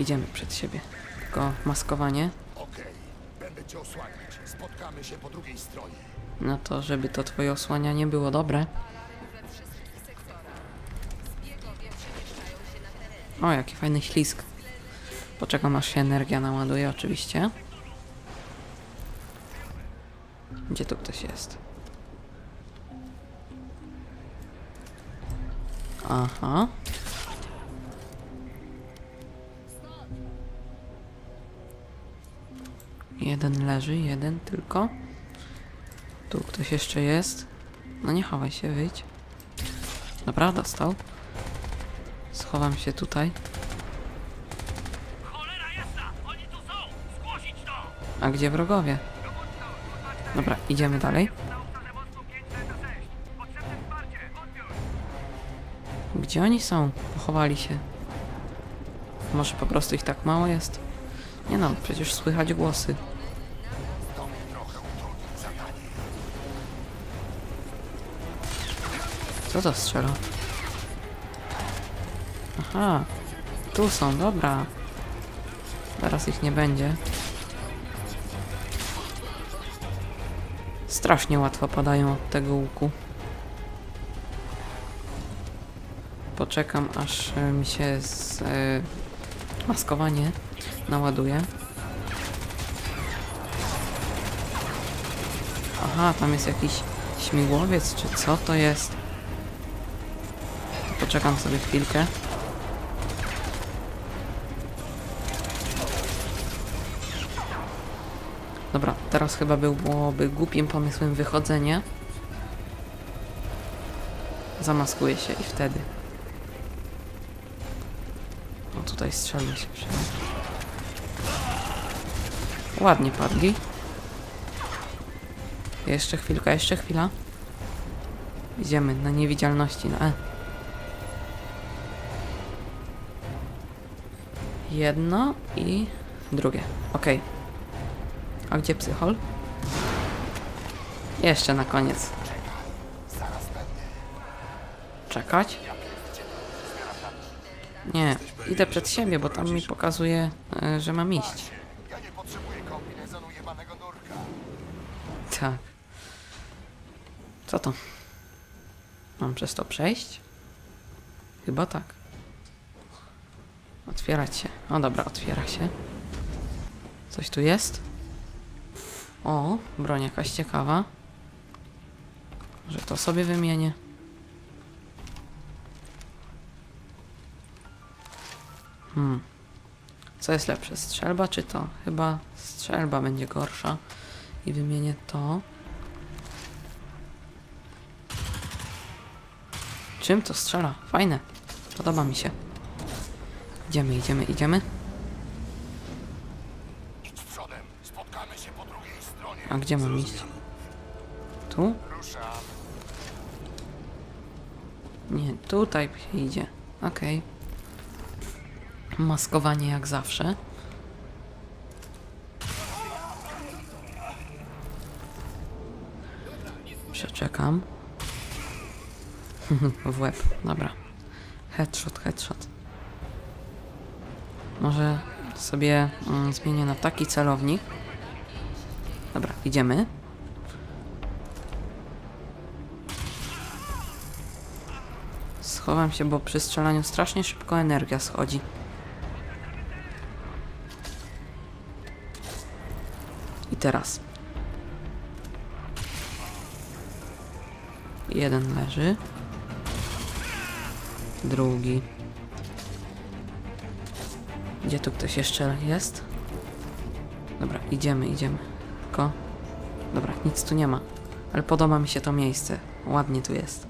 idziemy przed siebie. Tylko maskowanie, Okej, będę cię osłaniać. Spotkamy się po drugiej stronie. no to żeby to twoje osłanianie było dobre. O, jaki fajny ślisk. Poczekam aż się energia naładuje oczywiście. Gdzie tu ktoś jest? Aha. Jeden leży, jeden tylko. Tu ktoś jeszcze jest. No nie chowaj się, wyjdź. Dobra, dostał. Schowam się tutaj. A gdzie wrogowie? Dobra, idziemy dalej. Na obszarze mostu 506. Potrzebne wsparcie! Odbiór! Gdzie oni są? Pochowali się. Może po prostu ich tak mało jest? Nie no, przecież słychać głosy. Co to strzela? Aha, tu są, dobra. Teraz ich nie będzie. Strasznie łatwo padają od tego łuku. Poczekam aż e, mi się z, e, maskowanie naładuje. Aha, tam jest jakiś śmigłowiec, czy co to jest? Poczekam sobie chwilkę. Dobra, teraz chyba byłoby głupim pomysłem wychodzenie. Zamaskuję się i wtedy. No tutaj strzelmy się. Ładnie padli. Jeszcze chwilka, jeszcze chwila. Idziemy na niewidzialności, na E. Jedno i drugie. Okej. A gdzie psychol? Jeszcze na koniec. Czekać? Nie, idę przed siebie, bo tam mi pokazuje, e, że mam iść. Tak. Co to? Mam przez to przejść? Chyba tak. Otwierać się. O dobra, otwiera się. Coś tu jest? O, broń jakaś ciekawa. Że to sobie wymienię. Hmm. Co jest lepsze, strzelba czy to? Chyba strzelba będzie gorsza. I wymienię to. Czym to strzela? Fajne. Podoba mi się. Idziemy, idziemy, idziemy. Idź przodem. Spotkamy się po drugiej stronie. A gdzie mam iść? Tu? Ruszam. Nie, tutaj idzie. Okej. Maskowanie jak zawsze. Przeczekam. w łeb, dobra. Headshot, headshot. Może sobie mm, zmienię na taki celownik. Dobra, idziemy. Schowam się, bo przy strzelaniu strasznie szybko energia schodzi. I teraz. Jeden leży. Drugi. Gdzie tu ktoś jeszcze jest? Dobra, idziemy, idziemy. Tylko. Dobra, nic tu nie ma. Ale podoba mi się to miejsce. Ładnie tu jest.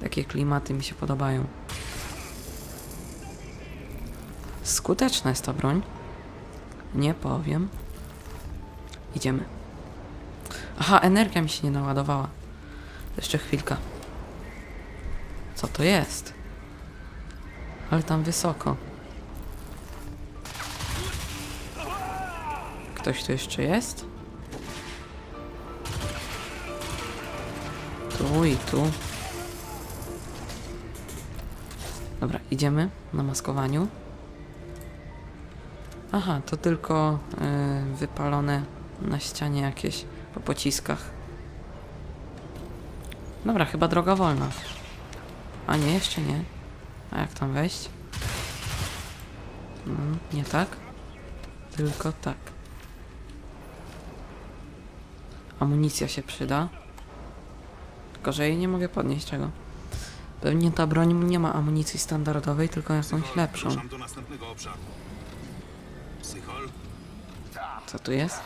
Takie klimaty mi się podobają. Skuteczna jest ta broń. Nie powiem. Idziemy. Aha, energia mi się nie naładowała. Jeszcze chwilka. Co to jest? Ale tam wysoko. Ktoś tu jeszcze jest? Tu i tu. Dobra, idziemy na maskowaniu. Aha, to tylko y, wypalone na ścianie jakieś po pociskach. Dobra, chyba droga wolna. A nie, jeszcze nie. A jak tam wejść? Mm, nie tak. Tylko tak. Amunicja się przyda. Tylko, że jej nie mogę podnieść czego. Pewnie ta broń nie ma amunicji standardowej, tylko jakąś lepszą. Psychol? Co tu jest?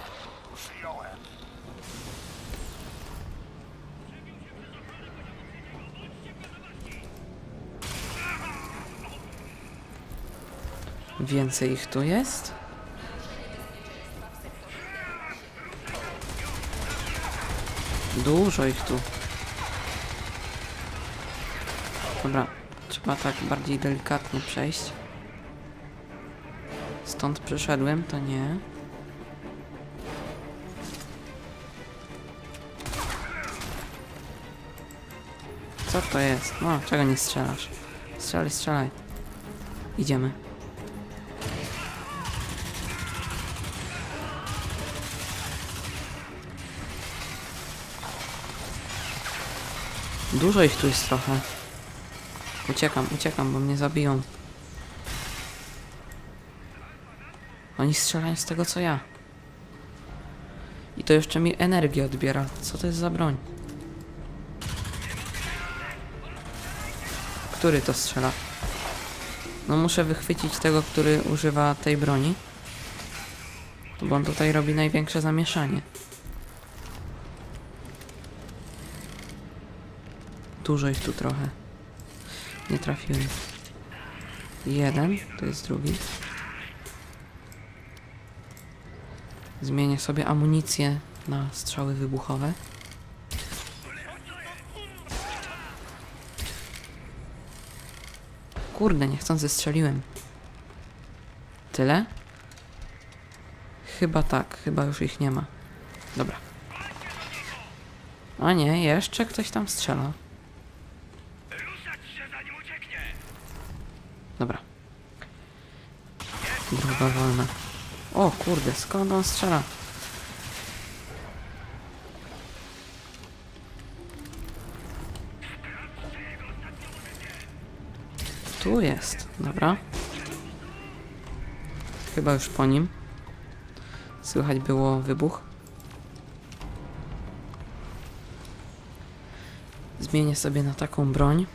Więcej ich tu jest? Dużo ich tu. Dobra, trzeba tak bardziej delikatnie przejść. Stąd przyszedłem, to nie. Co to jest? No, czego nie strzelasz? Strzelaj, strzelaj. Idziemy. Dużo ich tu jest trochę. Uciekam, uciekam, bo mnie zabiją. Oni strzelają z tego co ja. I to jeszcze mi energię odbiera. Co to jest za broń? Który to strzela? No muszę wychwycić tego, który używa tej broni. Bo on tutaj robi największe zamieszanie. Dużo ich tu trochę. Nie trafiłem. Jeden, to jest drugi. Zmienię sobie amunicję na strzały wybuchowe. Kurde, niechcący strzeliłem. Tyle? Chyba tak, chyba już ich nie ma. Dobra. A nie, jeszcze ktoś tam strzela. Się, zanim ucieknie! Dobra. Droga wolna. O kurde, skąd on strzela? Tu jest, dobra. Chyba już po nim. Słychać było wybuch. Zmienię sobie na taką broń.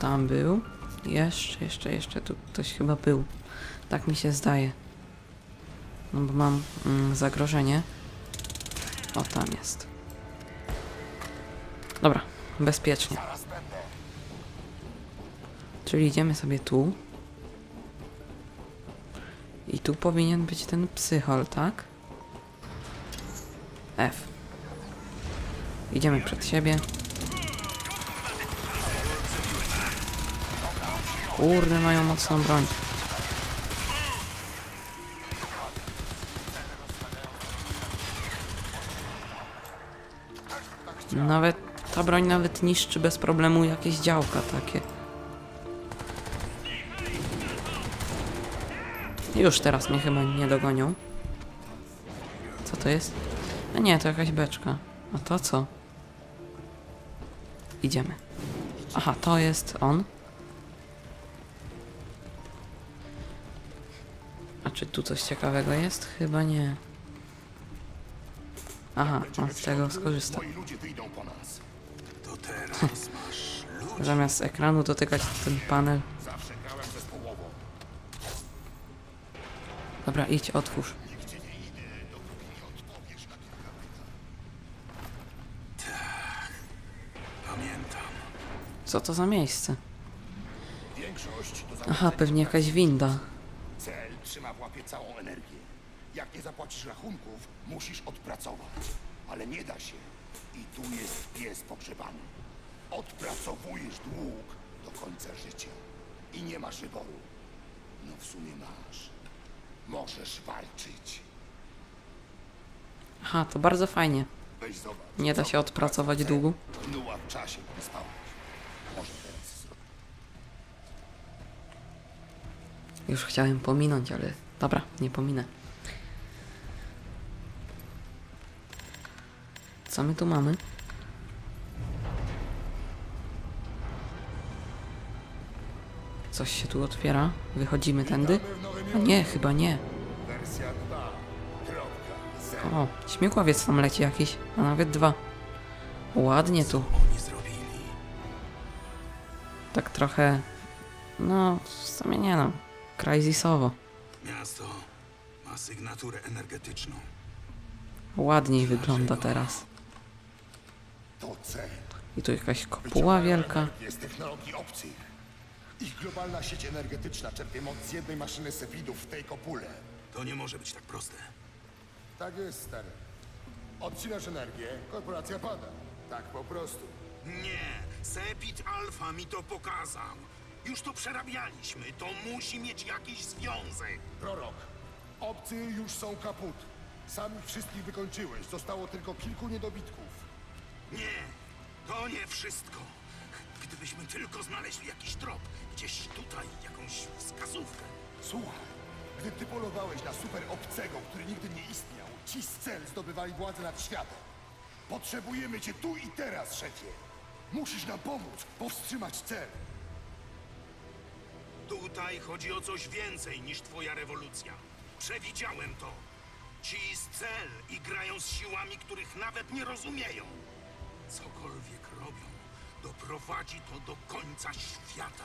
Tam był. Jeszcze, jeszcze, jeszcze tu ktoś chyba był. Tak mi się zdaje. No bo mam mm, zagrożenie. O, tam jest. Dobra, bezpiecznie. Czyli idziemy sobie tu. I tu powinien być ten psychol, tak? F. Idziemy przed siebie. Kurde, mają mocną broń. Nawet ta broń nawet niszczy bez problemu jakieś działka takie. Już teraz mnie chyba nie dogonią. Co to jest? A nie, to jakaś beczka. A to co? Idziemy. Aha, to jest on. Czy tu coś ciekawego jest? Chyba nie. Aha, on z tego skorzysta. Zamiast ekranu dotykać ten panel. Dobra, idź, otwórz. Co to za miejsce? Aha, pewnie jakaś winda. Cel trzyma w łapie całą energię. Jak nie zapłacisz rachunków, musisz odpracować. Ale nie da się. I tu jest pies pogrzebany. Odpracowujesz dług do końca życia. I nie masz wyboru. No w sumie masz. Możesz walczyć. Aha, to bardzo fajnie. Weź zobacz. Nie da się odpracować długu. Nuła w czasie, gdy spałeś. Może teraz Już chciałem pominąć, ale dobra, nie pominę. Co my tu mamy? Coś się tu otwiera. Wychodzimy tędy? A nie, chyba nie. Wersja 2.0. O, śmigłowiec tam leci jakiś, a nawet dwa. Ładnie tu. Tak trochę. No, w sumie nie no. Crysisowo. Miasto ma sygnaturę energetyczną. Ładniej wygląda teraz. To cel. I tu jakaś kopuła wielka. z technologii obcych. Ich globalna sieć energetyczna czerpie moc z jednej maszyny Sepidów w tej kopule. To nie może być tak proste. Tak jest, stary. Odcinasz energię, korporacja pada. Tak po prostu. Nie, Sepit Alfa mi to pokazał. Już to przerabialiśmy. To musi mieć jakiś związek. Prorok, obcy już są kaput. Sam ich wszystkich wykończyłeś. Zostało tylko kilku niedobitków. Nie, to nie wszystko. Gdybyśmy tylko znaleźli jakiś trop, gdzieś tutaj jakąś wskazówkę. Słuchaj, gdy ty polowałeś na super obcego, który nigdy nie istniał, ci z cel zdobywali władzę nad światem. Potrzebujemy cię tu i teraz, szefie. Musisz nam pomóc, powstrzymać cel. Tutaj chodzi o coś więcej niż twoja rewolucja. Przewidziałem to. Ci z cel i grają z siłami, których nawet nie rozumieją. Cokolwiek robią, doprowadzi to do końca świata.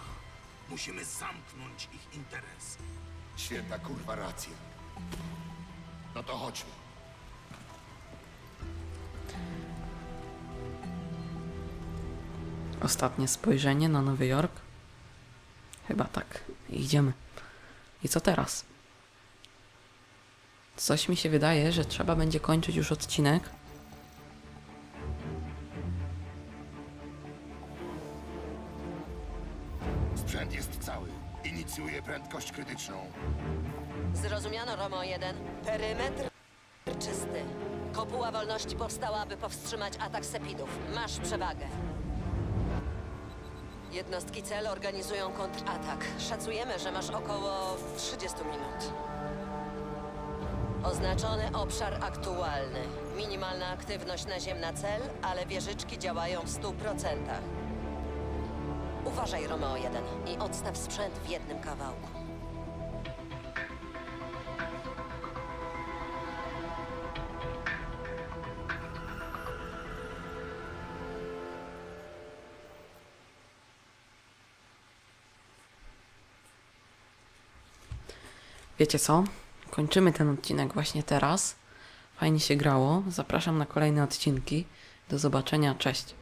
Musimy zamknąć ich interes. Święta kurwa racja. No to chodźmy. Ostatnie spojrzenie na Nowy Jork. Chyba tak. Idziemy. I co teraz? Coś mi się wydaje, że trzeba będzie kończyć już odcinek. Sprzęt jest cały. Inicjuje prędkość krytyczną. Zrozumiano, Romo 1. Perymetr czysty. Kopuła wolności powstała, aby powstrzymać atak sepidów. Masz przewagę. Jednostki cel organizują kontratak. Szacujemy, że masz około 30 minut. Oznaczony obszar aktualny. Minimalna aktywność naziemna cel, ale wieżyczki działają w 100%. Uważaj, Romeo 1 i odstaw sprzęt w jednym kawałku. Wiecie co? Kończymy ten odcinek właśnie teraz. Fajnie się grało. Zapraszam na kolejne odcinki. Do zobaczenia. Cześć.